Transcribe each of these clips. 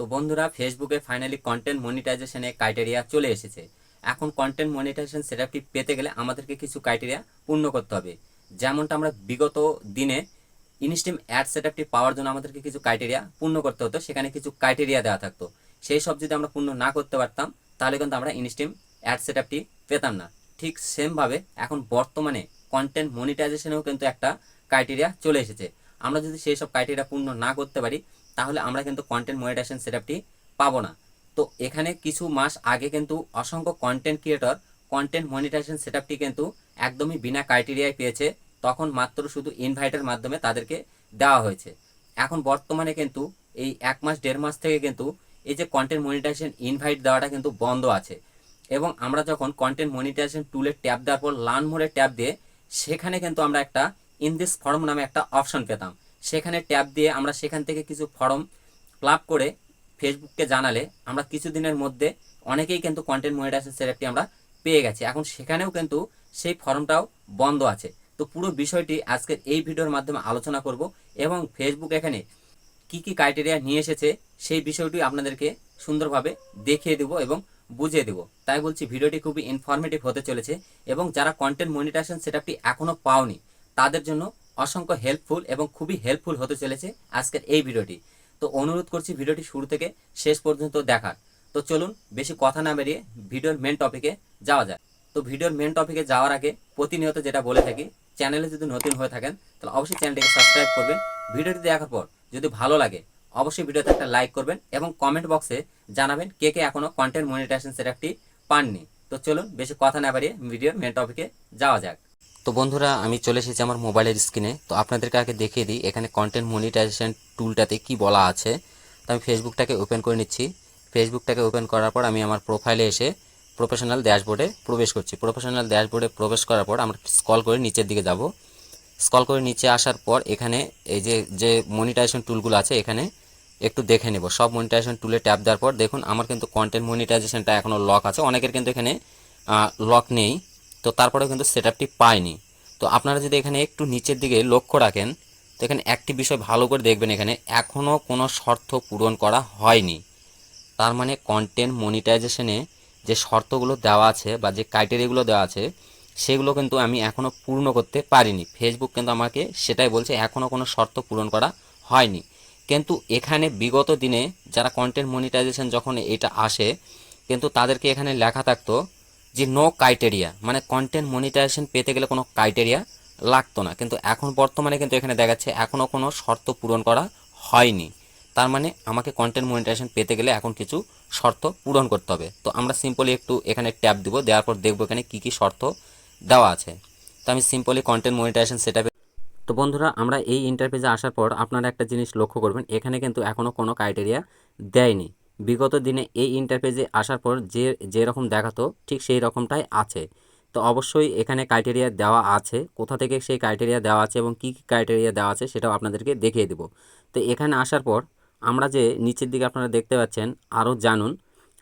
তো বন্ধুরা ফেসবুকে ফাইনালি কন্টেন্ট মনিটাইজেশনে ক্রাইটেরিয়া চলে এসেছে। এখন কন্টেন্ট মনিটাইজেশন সেটআপটি পেতে গেলে আমাদেরকে কিছু ক্রাইটেরিয়া পূর্ণ করতে হবে। যেমনটা আমরা বিগত দিনে ইনস্টিম অ্যাড সেটআপটি পাওয়ার জন্য আমাদেরকে কিছু ক্রাইটেরিয়া পূর্ণ করতে হতো, সেখানে কিছু ক্রাইটেরিয়া দেওয়া থাকতো। সেই সব যদি আমরা পূর্ণ না করতে পারতাম, তাহলে কিন্তু আমরা ইনস্টিম অ্যাড সেটআপটি পেতাম না। ঠিক সেমভাবে এখন বর্তমানে কন্টেন্ট মনিটাইজেশনেও কিন্তু একটা ক্রাইটেরিয়া চলে এসেছে। আমরা যদি সেই সব ক্রাইটেরিয়া পূর্ণ না করতে পারি তাহলে আমরা কিন্তু কন্টেন্ট মনিটাইজেশন সেটআপটি পাবো না। তো এখানে কিছু মাস আগে কিন্তু অসংখ্য কন্টেন্ট ক্রিয়েটর কন্টেন্ট মনিটাইজেশন সেটআপটি কিন্তু একদমই বিনা ক্রাইটেরিয়ায় পেয়েছে। তখন মাত্র শুধু ইনভাইটের মাধ্যমে তাদেরকে দেওয়া হয়েছে। এখন বর্তমানে কিন্তু এই এক মাস, দেড় মাস থেকে কিন্তু এই যে কন্টেন্ট মনিটাইজেশন ইনভাইট দেওয়াটা কিন্তু বন্ধ আছে। এবং আমরা যখন কন্টেন্ট মনিটাইজেশন টুলের ট্যাব দেওয়ার পর লার্ন মোড়ে ট্যাব দিয়ে সেখানে কিন্তু আমরা একটা ইন দিস ফর্ম নামে একটা অপশন পেতাম। সেখানে ট্যাব দিয়ে আমরা সেখান থেকে কিছু ফর্ম ফিল করে ফেসবুককে জানালে আমরা কিছুদিনের মধ্যে অনেকেই কিন্তু কন্টেন্ট মনিটাইজেশন সেটআপটি আমরা পেয়ে গেছি। এখন সেখানেও কিন্তু সেই ফর্মটাও বন্ধ আছে। তো পুরো বিষয়টি আজকের এই ভিডিওর মাধ্যমে আলোচনা করব এবং ফেসবুক এখানে কি কি ক্রাইটেরিয়া নিয়ে এসেছে সেই বিষয়টি আপনাদেরকে সুন্দরভাবে দেখিয়ে দেবো এবং বুঝিয়ে দেবো। তাই বলছি, ভিডিওটি খুবই ইনফরমেটিভ হতে চলেছে এবং যারা কন্টেন্ট মনিটাইজেশন সেটআপটি এখনও পাওনি, তাদের জন্য অসংখ্য হেল্পফুল এবং খুবই হেল্পফুল হতে চলেছে আজকের এই ভিডিওটি। তো অনুরোধ করছি ভিডিওটি শুরু থেকে শেষ পর্যন্ত দেখার। তো চলুন বেশি কথা না বেরিয়ে ভিডিওর মেন টপিকে যাওয়া যায় তো ভিডিওর মেন টপিকে যাওয়ার আগে প্রতিনিয়ত যেটা বলে থাকি চ্যানেলে যদি নতুন হয়ে থাকেন, তাহলে অবশ্যই চ্যানেলটিকে সাবস্ক্রাইব করবেন। ভিডিওটি দেখার পর যদি ভালো লাগে, অবশ্যই ভিডিওতে একটা লাইক করবেন এবং কমেন্ট বক্সে জানাবেন কে কে এখনও কন্টেন্ট মনিটাইজেশন সেটআপটি পাননি। তো চলুন বেশি কথা না বাড়িয়ে ভিডিওর মেন টপিকে যাওয়া যাক। তো বন্ধুরা, আমি চলে এসেছি আমার মোবাইলের স্ক্রিনে। তো আপনাদেরকে আগে দেখিয়ে দিই, এখানে কন্টেন্ট মনিটাইজেশন টুলটাতে কি বলা আছে। তো আমি ফেসবুকটাকে ওপেন করে নিচ্ছি। ফেসবুকটাকে ওপেন করার পর আমি আমার প্রোফাইলে এসে প্রফেশনাল ড্যাশবোর্ডে প্রবেশ করছি। প্রফেশনাল ড্যাশবোর্ডে প্রবেশ করার পর আমরা স্কল করে নিচের দিকে যাব। স্কল করে নিচে আসার পর এখানে এই যে যে মনিটাইজেশন টুলগুলো আছে, এখানে একটু দেখে নেব। সব মনিটাইজেশন টুলে ট্যাপ দেওয়ার পর দেখুন, আমার কিন্তু কন্টেন্ট মনিটাইজেশনটা এখনও লক আছে। অনেকের কিন্তু এখানে লক নেই। তো তারপরেও কিন্তু সেটআপটি পায়নি তো আপনারা যদি এখানে একটু নিচের দিকে লক্ষ্য রাখেন, তো এখানে একটি বিষয় ভালো করে দেখবেন এখানে, এখনও কোনো শর্ত পূরণ করা হয়নি। তার মানে কন্টেন্ট মনিটাইজেশনে যে শর্তগুলো দেওয়া আছে বা যে ক্রাইটেরিয়াগুলো দেওয়া আছে, সেগুলো কিন্তু আমি এখনও পূর্ণ করতে পারিনি। ফেসবুক কিন্তু আমাকে সেটাই বলছে, এখনও কোনো শর্ত পূরণ করা হয়নি। কিন্তু এখানে বিগত দিনে যারা কন্টেন্ট মনিটাইজেশন যখন এটা আসে, কিন্তু তাদেরকে এখানে লেখা থাকতো যে নো ক্রাইটেরিয়া মানে কন্টেন্ট মনিটাইজেশন পেতে গেলে কোনো ক্রাইটেরিয়া লাগতো না। কিন্তু এখন বর্তমানে কিন্তু এখানে দেখাচ্ছে এখনও কোনো শর্ত পূরণ করা হয়নি। তার মানে আমাকে কন্টেন্ট মনিটাইজেশন পেতে গেলে এখন কিছু শর্ত পূরণ করতে হবে। তো আমরা সিম্পলি একটু এখানে ট্যাপ দিব, দেওয়ার পর দেখব এখানে কী কী শর্ত দেওয়া আছে। তো আমি সিম্পলি কন্টেন্ট মনিটাইজেশন সেটা তো বন্ধুরা, আমরা এই ইন্টারফেসে আসার পর আপনারা একটা জিনিস লক্ষ্য করবেন, এখানে কিন্তু এখনও কোনো ক্রাইটেরিয়া দেয়নি। বিগত দিনে এই ইন্টারফেসে আসার পর যে যেরকম দেখাতো, ঠিক সেই রকমটাই আছে। তো অবশ্যই এখানে ক্রাইটেরিয়া দেওয়া আছে, কোথা থেকে সেই ক্রাইটেরিয়া দেওয়া আছে এবং কী কী ক্রাইটেরিয়া দেওয়া আছে সেটাও আপনাদেরকে দেখিয়ে দেবো। তো এখানে আসার পর আমরা যে নিচের দিকে আপনারা দেখতে পাচ্ছেন, আরও জানুন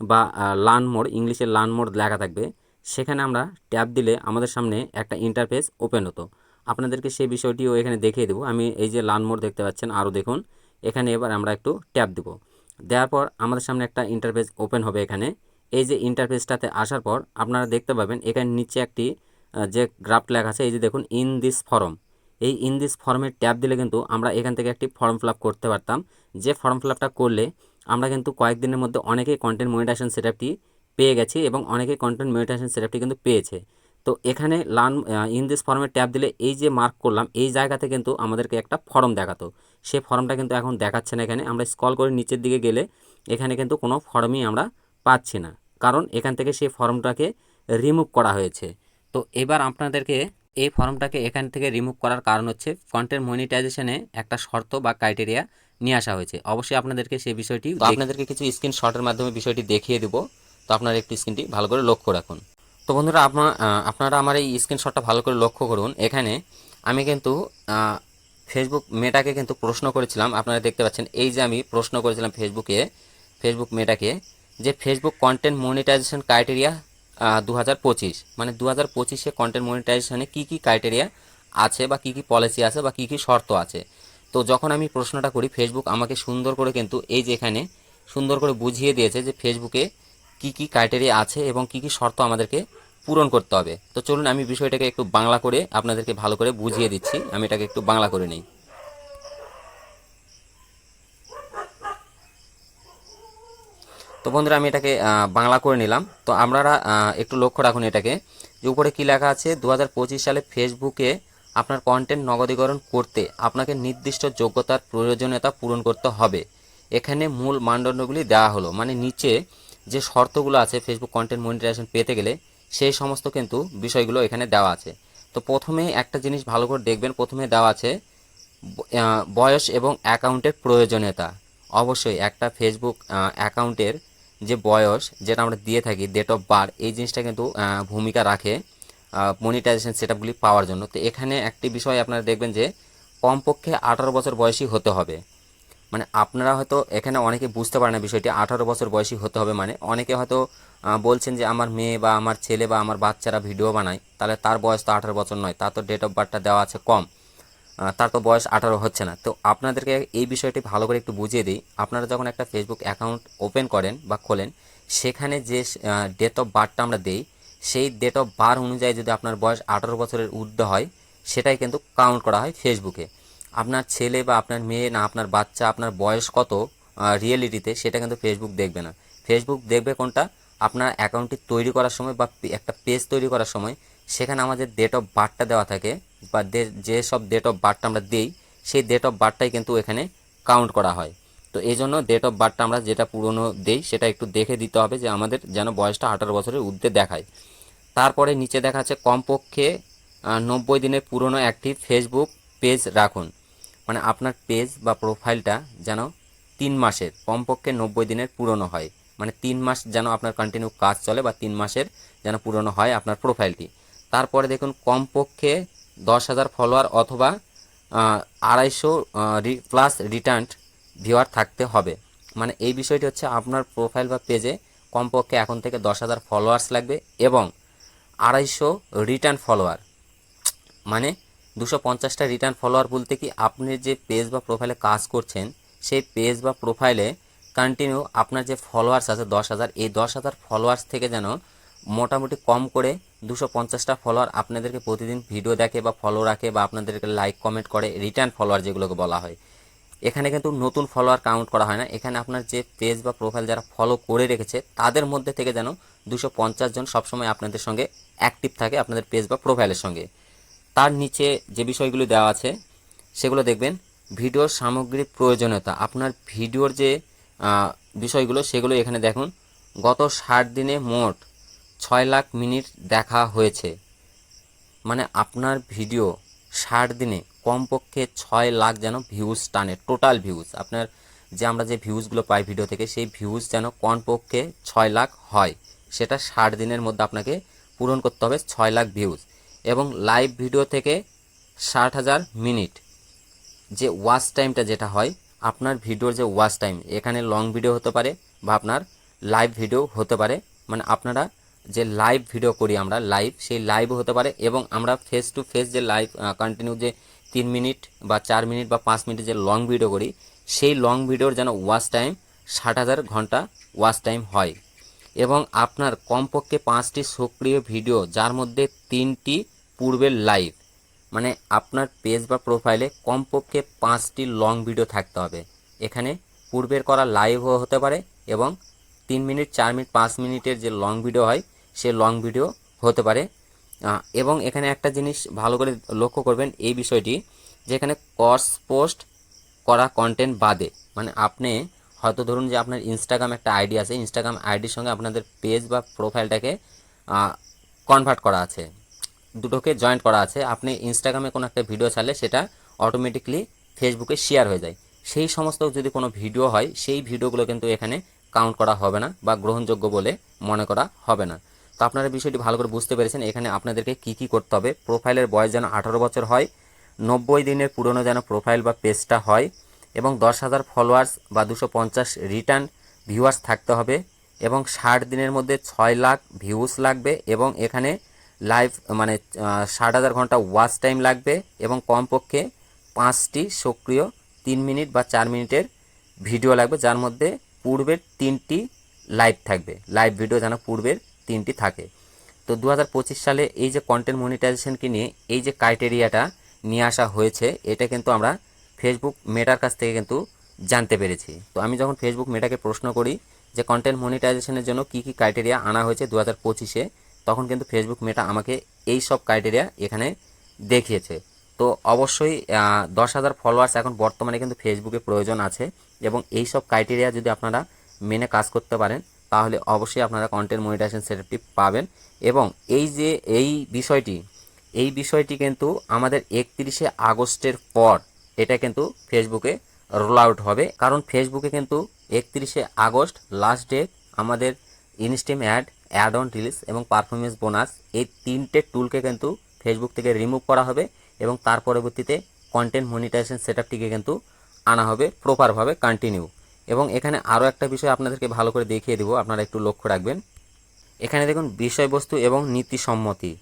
বা লার্ন মোড ইংলিশে লার্ন মোড লেখা থাকবে। সেখানে আমরা ট্যাপ দিলে আমাদের সামনে একটা ইন্টারফেস ওপেন হতো। আপনাদেরকে সেই বিষয়টিও এখানে দেখিয়ে দেবো। আমি এই যে লার্ন মোড দেখতে পাচ্ছেন, আরও দেখুন। এখানে এবার আমরা একটু ট্যাপ দেবো। দেওয়ার পর আমাদের সামনে একটা ইন্টারফেস ওপেন হবে এখানে। এই যে ইন্টারফেসটাতে আসার পর আপনারা দেখতে পাবেন এখানে নিচে একটি যে গ্রাফ লেখা আছে, এই যে দেখুন ইন দিস ফর্ম এই ইন দিস ফর্মের ট্যাপ দিলে কিন্তু আমরা এখান থেকে একটি ফর্ম ফিল করতে পারতাম। যে ফর্ম ফিল করলে আমরা কিন্তু কয়েকদিনের মধ্যে অনেকেই কন্টেন্ট মনিটাইজেশন সেটআপটি পেয়ে গেছি এবং অনেকেই কন্টেন্ট মনিটাইজেশন সেটআপটি কিন্তু পেয়েছে। তো এখানে লার্ন ইন দিস ফর্মের ট্যাপ দিলে এই যে মার্ক করলাম এই জায়গাতে কিন্তু আমাদেরকে একটা ফর্ম দেখাতো। সেই ফর্মটা কিন্তু এখন দেখাচ্ছে না এখানে। আমরা স্কল করে নিচের দিকে গেলে এখানে কিন্তু কোনো ফর্মই আমরা পাচ্ছি না। কারণ এখান থেকে সেই ফর্মটাকে রিমুভ করা হয়েছে। তো এবার আপনাদেরকে এই ফর্মটাকে এখান থেকে রিমুভ করার কারণ হচ্ছে কন্টেন্ট মনিটাইজেশনে একটা শর্ত বা ক্রাইটেরিয়া নিয়ে আসা হয়েছে। অবশ্যই আপনাদেরকে সেই বিষয়টি আপনাদেরকে কিছু স্ক্রিনশটের মাধ্যমে বিষয়টি দেখিয়ে দেবো। তো আপনারা একটু স্ক্রিনটি ভালো করে লক্ষ্য রাখুন। তো বন্ধুরা আপনার আপনারা আমার এই স্ক্রিনশটটা ভালো করে লক্ষ্য করুন। এখানে আমি কিন্তু ফেসবুক মেটাকে কিন্তু প্রশ্ন করেছিলাম। আপনারা দেখতে পাচ্ছেন, এই যে আমি প্রশ্ন করেছিলাম ফেসবুকে ফেসবুক মেটাকে যে ফেসবুক কন্টেন্ট মনিটাইজেশন ক্রাইটেরিয়া দু হাজার পঁচিশ। মানে দু হাজার পঁচিশে কন্টেন্ট মনিটাইজেশনে কী কী ক্রাইটেরিয়া আছে বা কী কী পলিসি আছে বা কী কী শর্ত আছে? তো যখন আমি প্রশ্নটা করি ফেসবুক আমাকে সুন্দর করে কিন্তু এই যে এখানে সুন্দর করে বুঝিয়ে দিয়েছে যে ফেসবুকে কী কী ক্রাইটেরিয়া আছে এবং কী কী শর্ত আমাদেরকে পূরণ করতে হবে। তো চলুন আমি বিষয়টাকে একটু বাংলা করে আপনাদেরকে ভালো করে বুঝিয়ে দিচ্ছি। আমি এটাকে একটু বাংলা করে নিই। তো বন্ধুরা, আমি এটাকে বাংলা করে নিলাম। তো আপনারা একটু লক্ষ্য রাখুন এটাকে। যে উপরে কী লেখা আছে? দু হাজার পঁচিশ সালে ফেসবুকে আপনার কন্টেন্ট নগদীকরণ করতে আপনাকে নির্দিষ্ট যোগ্যতার প্রয়োজনীয়তা পূরণ করতে হবে। এখানে মূল মানদণ্ডগুলি দেওয়া হলো। মানে নিচে যে শর্তগুলো আছে ফেসবুক কন্টেন্ট মনিটাইজেশন পেতে গেলে সেই সমস্ত কিন্তু বিষয়গুলো এখানে দেওয়া আছে। তো প্রথমে একটা জিনিস ভালো করে দেখবেন, প্রথমে দেওয়া আছে বয়স এবং অ্যাকাউন্টের প্রয়োজনীয়তা। অবশ্যই একটা ফেসবুক অ্যাকাউন্টের যে বয়স, যেটা আমরা দিয়ে থাকি ডেট অফ বার্থ এই জিনিসটা কিন্তু ভূমিকা রাখে মনিটাইজেশন সেটআপগুলি পাওয়ার জন্য। তো এখানে একটি বিষয় আপনারা দেখবেন যে, কমপক্ষে আঠারো বছর বয়সী হতে হবে। মানে আপনারা হয়তো এখানে অনেকে বুঝতে পারে না বিষয়টি, আঠারো বছর বয়সী হতে হবে মানে অনেকে হয়তো বলছেন যে আমার মেয়ে বা আমার ছেলে বা আমার বাচ্চারা ভিডিও বানায়। তাহলে তার বয়স তো আঠারো বছর নয়, তার তো ডেট অফ বার্থটা দেওয়া আছে কম। তার তো বয়স আঠারো হচ্ছে না। তো আপনাদেরকে এই বিষয়টি ভালো করে একটু বুঝিয়ে দিই। আপনারা যখন একটা ফেসবুক অ্যাকাউন্ট ওপেন করেন বা খোলেন, সেখানে যে ডেট অফ বার্থটা আমরা দেই, সেই ডেট অফ বার্থ অনুযায়ী যদি আপনার বয়স আঠারো বছরের ঊর্ধ্ব হয়, সেটাই কিন্তু কাউন্ট করা হয় ফেসবুকে আপনার ছেলে বা আপনার মেয়ে না, আপনার বাচ্চা, আপনার বয়স কত রিয়েলিটিতে সেটা কিন্তু ফেসবুক দেখবে না। ফেসবুক দেখবে কোনটা? আপনার অ্যাকাউন্টটি তৈরি করার সময় বা একটা পেজ তৈরি করার সময়, সেখানে আমাদের ডেট অফ বার্থটা দেওয়া থাকে বা যে সব ডেট অফ বার্থটা আমরা দিই, সেই ডেট অফ বার্থটাই কিন্তু এখানে কাউন্ট করা হয়। তো এই জন্য ডেট অফ বার্থটা আমরা যেটা পুরনো দেই, সেটা একটু দেখে দিতে হবে যে আমাদের যেন বয়সটা আঠারো বছরের ঊর্ধ্বে দেখায়। তারপরে নিচে দেখা যাচ্ছে কমপক্ষে নব্বই দিনের পুরনো একটি ফেসবুক পেজ রাখুন। মানে আপনার পেজ বা প্রোফাইলটা যেন তিন মাসের, কমপক্ষে নব্বই দিনের পুরনো হয়। মানে তিন মাস যেন আপনার কন্টিনিউ কাজ চলে বা তিন মাসের যেন পুরনো হয় আপনার প্রোফাইলটি তারপরে দেখুন, কমপক্ষে দশ হাজার ফলোয়ার অথবা আড়াইশো প্লাস রিটার্ন ভিউয়ার থাকতে হবে। মানে এই বিষয়টি হচ্ছে আপনার প্রোফাইল বা পেজে কমপক্ষে এখন থেকে দশ হাজার ফলোয়ার্স লাগবে এবং আড়াইশো রিটার্ন ফলোয়ার মানে দুশো পঞ্চাশটা রিটার্ন ফলোয়ার বলতে কি আপনি যে পেজ বা প্রোফাইলে কাজ করছেন, সেই পেজ বা প্রোফাইলে কন্টিনিউ আপনার যে ফলোয়ার্স আছে দশ হাজার, এই দশ হাজার ফলোয়ার্স থেকে যেন মোটামুটি কম করে দুশো পঞ্চাশটা ফলোয়ার আপনাদেরকে প্রতিদিন ভিডিও দেখে বা ফলো রাখে বা আপনাদেরকে লাইক কমেন্ট করে রিটার্ন ফলোয়ার যেগুলোকে বলা হয়। এখানে কিন্তু নতুন ফলোয়ার কাউন্ট করা হয় না। এখানে আপনার যে পেজ বা প্রোফাইল যারা ফলো করে রেখেছে, তাদের মধ্যে থেকে যেন দুশো পঞ্চাশ জন সবসময় আপনাদের সঙ্গে অ্যাক্টিভ থাকে, আপনাদের পেজ বা প্রোফাইলের সঙ্গে। তার নিচে যে বিষয়গুলি দেওয়া আছে, সেগুলো দেখবেন। ভিডিওর সামগ্রিক প্রয়োজনীয়তা। আপনার ভিডিওর যে বিষয়গুলো সেগুলো এখানে দেখুন। গত ষাট দিনে মোট ছয় লাখ মিনিট দেখা হয়েছে। মানে আপনার ভিডিও ষাট দিনে কমপক্ষে ছয় লাখ যেন ভিউজ টানে টোটাল ভিউজ আপনার যে আমরা যে ভিউজগুলো পাই ভিডিও থেকে, সেই ভিউজ যেন কমপক্ষে ছয় লাখ হয়। সেটা ষাট দিনের মধ্যে আপনাকে পূরণ করতে হবে ছয় লাখ ভিউজ এবং লাইভ ভিডিও থেকে ষাট হাজার মিনিট। যে ওয়াচ টাইমটা যেটা হয় আপনার ভিডিওর যে ওয়াচ টাইম, এখানে লং ভিডিও হতে পারে বা আপনার লাইভ ভিডিও হতে পারে। মানে আপনারা যে লাইভ ভিডিও করি আমরা, লাইভ, সেই লাইভও হতে পারে এবং আমরা ফেস টু ফেস যে লাইভ কন্টিনিউ যে তিন মিনিট বা চার মিনিট বা পাঁচ মিনিট যে লং ভিডিও করি, সেই লং ভিডিওর যেন ওয়াচ টাইম ষাট হাজার ঘণ্টা ওয়াচ টাইম হয়। এবং আপনার কমপক্ষে পাঁচটি সক্রিয় ভিডিও, যার মধ্যে তিনটি পূর্বের লাইভ। মানে আপনার পেজ বা প্রোফাইলে কমপক্ষে পাঁচটি লং ভিডিও থাকতে হবে। এখানে পূর্বের করা লাইভও হতে পারে এবং তিন মিনিট চার মিনিট পাঁচ মিনিটের যে লং ভিডিও হয়, সে লং ভিডিও হতে পারে। এবং এখানে একটা জিনিস ভালো করে লক্ষ্য করবেন এই বিষয়টি, যে এখানে কস পোস্ট করা কন্টেন্ট বাদে মানে আপনি হয়তো ধরুন যে আপনার ইনস্টাগ্রাম একটা আইডি আছে ইনস্টাগ্রাম আইডির সঙ্গে আপনাদের পেজ বা প্রোফাইলটাকে কনভার্ট করা আছে। দুটোকে জয়েন্ট করা আছে। আপনি ইনস্টাগ্রামে কোনো একটা ভিডিও ছাড়লে সেটা অটোমেটিকলি ফেসবুকে শেয়ার হয়ে যায়। সেই সমস্ত যদি কোনো ভিডিও হয়, সেই ভিডিওগুলো কিন্তু এখানে কাউন্ট করা হবে না বা গ্রহণযোগ্য বলে মনে করা হবে না। তো আপনারা বিষয়টি ভালো করে বুঝতে পেরেছেন। এখানে আপনাদেরকে কি কি করতে হবে? প্রোফাইলের বয়স যেন আঠারো বছর হয়, নব্বই দিনের পুরনো যেন প্রোফাইল বা পেজটা হয়, এবং দশ হাজার ফলোয়ার্স বা দুশো পঞ্চাশ রিটার্ন ভিউয়ার্স থাকতে হবে, এবং ষাট দিনের মধ্যে ছয় লাখ ভিউজ লাগবে, এবং এখানে লাইভ মানে ষাট হাজার ঘণ্টা ওয়াচ টাইম লাগবে এবং কমপক্ষে পাঁচটি সক্রিয় তিন মিনিট বা চার মিনিটের ভিডিও লাগবে, যার মধ্যে পূর্বের তিনটি লাইভ থাকবে। লাইভ ভিডিও যেন পূর্বের তিনটি থাকে। তো দু হাজার পঁচিশ সালে এই যে কন্টেন্ট মনিটাইজেশনকে নিয়ে, এই যে ক্রাইটেরিয়াটা নিয়ে আসা হয়েছে, এটা কিন্তু আমরা ফেসবুক মেটার কাছ থেকে কিন্তু জানতে পেরেছি। তো আমি যখন ফেসবুক মেটাকে প্রশ্ন করি যে কন্টেন্ট মনিটাইজেশনের জন্য কি কি ক্রাইটেরিয়া আনা হয়েছে দু হাজার পঁচিশে তখন কিন্তু ফেসবুক মেটা আমাকে এই সব ক্রাইটেরিয়া এখানে দেখিয়েছে। তো অবশ্যই দশ হাজার ফলোয়ার্স এখন বর্তমানে কিন্তু ফেসবুকে প্রয়োজন আছে এবং এই সব ক্রাইটেরিয়া যদি আপনারা মেনে কাজ করতে পারেন, তাহলে অবশ্যই আপনারা কন্টেন্ট মনিটাইজেশন সেটআপটি পাবেন এবং এই যে, এই বিষয়টি এই বিষয়টি কিন্তু আমাদের একত্রিশে আগস্টের পর এটা কিন্তু ফেসবুকে রোল আউট হবে। কারণ ফেসবুকে কিন্তু একত্রিশে আগস্ট লাস্ট ডেট আমাদের instream ad ad on release এবং পারফরমেন্স বোনাস এই তিনটে টুলকে কিন্তু ফেসবুক থেকে রিমুভ করা হবে এবং তার পরবর্তীতে কন্টেন্ট মনিটাইজেশন সেটআপটিকে কিন্তু আনা হবে প্রপারভাবে কন্টিনিউ এবং এখানে আরও একটা বিষয় আপনাদেরকে ভালো করে দেখিয়ে দেবো, আপনারা একটু লক্ষ্য রাখবেন। এখানে দেখুন বিষয়বস্তু এবং নীতি সম্মতি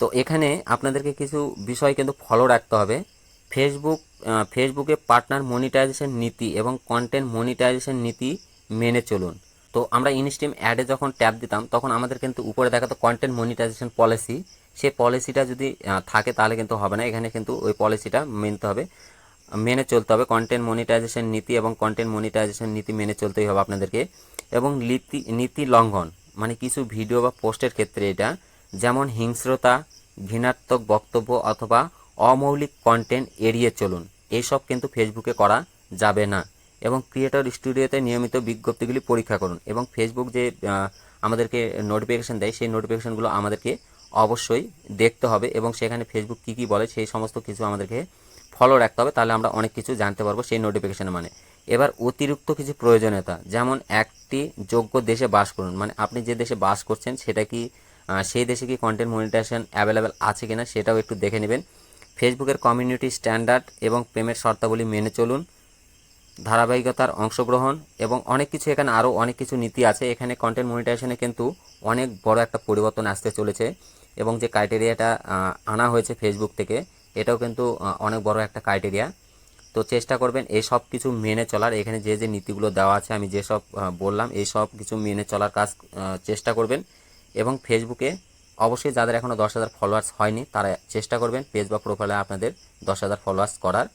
তো এখানে আপনাদেরকে কিছু বিষয় কিন্তু ফলো রাখতে হবে। ফেসবুক ফেসবুকে পার্টনার মনিটাইজেশন নীতি এবং কন্টেন্ট মনিটাইজেশন নীতি মেনে চলুন। তো আমরা ইনস্টিম অ্যাডে যখন ট্যাপ দিতাম, তখন আমাদের কিন্তু উপরে দেখাতো কন্টেন্ট মনিটাইজেশন পলিসি সেই পলিসিটা যদি থাকে তাহলে কিন্তু হবে না। এখানে কিন্তু ওই পলিসিটা মেনতে হবে। মেনে চলতে হবে। কন্টেন্ট মনিটাইজেশন নীতি এবং কন্টেন্ট মনিটাইজেশন নীতি মেনে চলতেই হবে আপনাদেরকে। এবং নীতি নীতি লঙ্ঘন মানে কিছু ভিডিও বা পোস্টের ক্ষেত্রে এটা, যেমন হিংস্রতা, ঘৃণাত্মক বক্তব্য অথবা অমৌলিক কন্টেন্ট এড়িয়ে চলুন। এইসব কিন্তু ফেসবুকে করা যাবে না। এবং ক্রিয়েটর স্টুডিওতে নিয়মিত বিজ্ঞপ্তিগুলি পরীক্ষা করুন এবং ফেসবুক যে আমাদেরকে নোটিফিকেশান দেয়, সেই নোটিফিকেশানগুলো আমাদেরকে অবশ্যই দেখতে হবে এবং সেখানে ফেসবুক কী কী বলে সেই সমস্ত কিছু আমাদেরকে ফলো রাখতে হবে। তাহলে আমরা অনেক কিছু জানতে পারব সেই নোটিফিকেশান মানে। এবার অতিরিক্ত কিছু প্রয়োজনীয়তা, যেমন একটি যোগ্য দেশে বাস করুন। মানে আপনি যে দেশে বাস করছেন, সেটা কি সেই দেশে কি কন্টেন্ট মনিটাইজেশন অ্যাভেলেবেল আছে কিনা সেটাও একটু দেখে নেবেন। ফেসবুকের কমিউনিটি স্ট্যান্ডার্ড এবং পেমেন্ট শর্তাবলী মেনে চলুন। ধারাবাহিকতার অংশগ্রহণ এবং অনেক কিছু এখানে আরও অনেক কিছু নীতি আছে। এখানে কন্টেন্ট মনিটাইজেশনে কিন্তু অনেক বড় একটা পরিবর্তন আসতে চলেছে এবং যে ক্রাইটেরিয়াটা আনা হয়েছে ফেসবুক থেকে, এটাও কিন্তু অনেক বড় একটা ক্রাইটেরিয়া তো চেষ্টা করবেন এই সব কিছু মেনে চলার। এখানে যে যে নীতিগুলো দেওয়া আছে, আমি যেসব বললাম, এই সব কিছু মেনে চলার কাজ চেষ্টা করবেন এবং ফেসবুকে অবশ্যই যাদের এখনও দশ হাজার ফলোয়ার্স হয়নি, তারা চেষ্টা করবেন পেজ বা প্রোফাইলে আপনাদের দশ হাজার ফলোয়ার্স করার।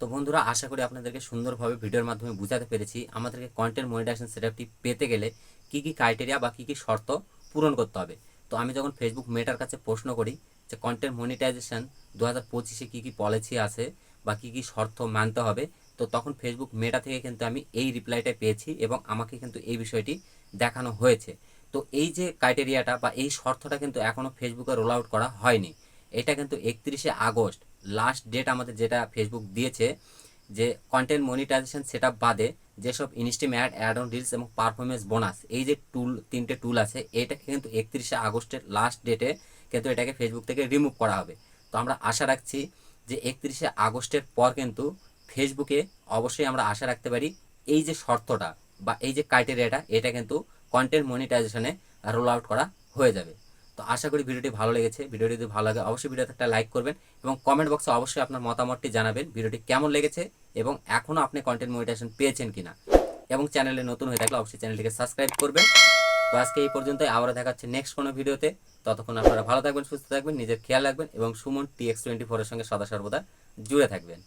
তো বন্ধুরা, আশা করি আপনাদেরকে সুন্দরভাবে ভিডিওর মাধ্যমে বোঝাতে পেরেছি। আমাদেরকে কন্টেন্ট মনিটাইজেশন সেটআপটি পেতে গেলে কি কি ক্রাইটেরিয়া বা কি কি শর্ত পূরণ করতে হবে? তো আমি যখন ফেসবুক মেটার কাছে প্রশ্ন করি যে কন্টেন্ট মনিটাইজেশন দু হাজার পঁচিশে কী কী পলিসি আছে বা কী কী শর্ত মানতে হবে, তো তখন ফেসবুক মেটা থেকে কিন্তু আমি এই রিপ্লাইটা পেয়েছি এবং আমাকে কিন্তু এই বিষয়টি দেখানো হয়েছে। তো এই যে ক্রাইটেরিয়াটা বা এই শর্তটা কিন্তু এখনও ফেসবুকে রোল আউট করা হয়নি। এটা কিন্তু একত্রিশে আগস্ট। লাস্ট ডেট আমাদের যেটা ফেসবুক দিয়েছে, যে কন্টেন্ট মনিটাইজেশন সেটা বাদে যেসব instream ad ad on reels এবং পারফরমেন্স বোনাস এই যে টুল তিনটে টুল আছে, এটাকে কিন্তু একত্রিশে আগস্টের লাস্ট ডেটে কিন্তু এটাকে ফেসবুক থেকে রিমুভ করা হবে। তো আমরা আশা রাখছি যে একত্রিশে আগস্টের পর কিন্তু ফেসবুকে অবশ্যই আমরা আশা রাখতে পারি এই যে শর্তটা বা এই যে ক্রাইটেরিয়াটা এটা কিন্তু কন্টেন্ট মনিটাইজেশনে রোল আউট করা হয়ে যাবে। তো আশা করি ভিডিওটি ভালো লেগেছে। ভিডিওটি যদি ভালো লাগে অবশ্যই ভিডিওতে একটা লাইক করবেন এবং কমেন্ট বক্সে অবশ্যই আপনার মতামতটি জানাবেন ভিডিওটি কেমন লেগেছে এবং এখনও আপনি কন্টেন্ট মনিটাইজেশন পেয়েছেন কিনা। এবং চ্যানেলে নতুন হয়ে থাকলে অবশ্যই চ্যানেলটিকে সাবস্ক্রাইব করবেন। তো আজকে এই পর্যন্তই, আবারও দেখাচ্ছে নেক্সট কোনো ভিডিওতে। ততক্ষণ আপনারা ভালো থাকবেন, সুস্থ থাকবেন, নিজের খেয়াল রাখবেন এবং সুমন টি এক্স টোয়েন্টি ফোরের সঙ্গে সদা সর্বদা জুড়ে থাকবেন।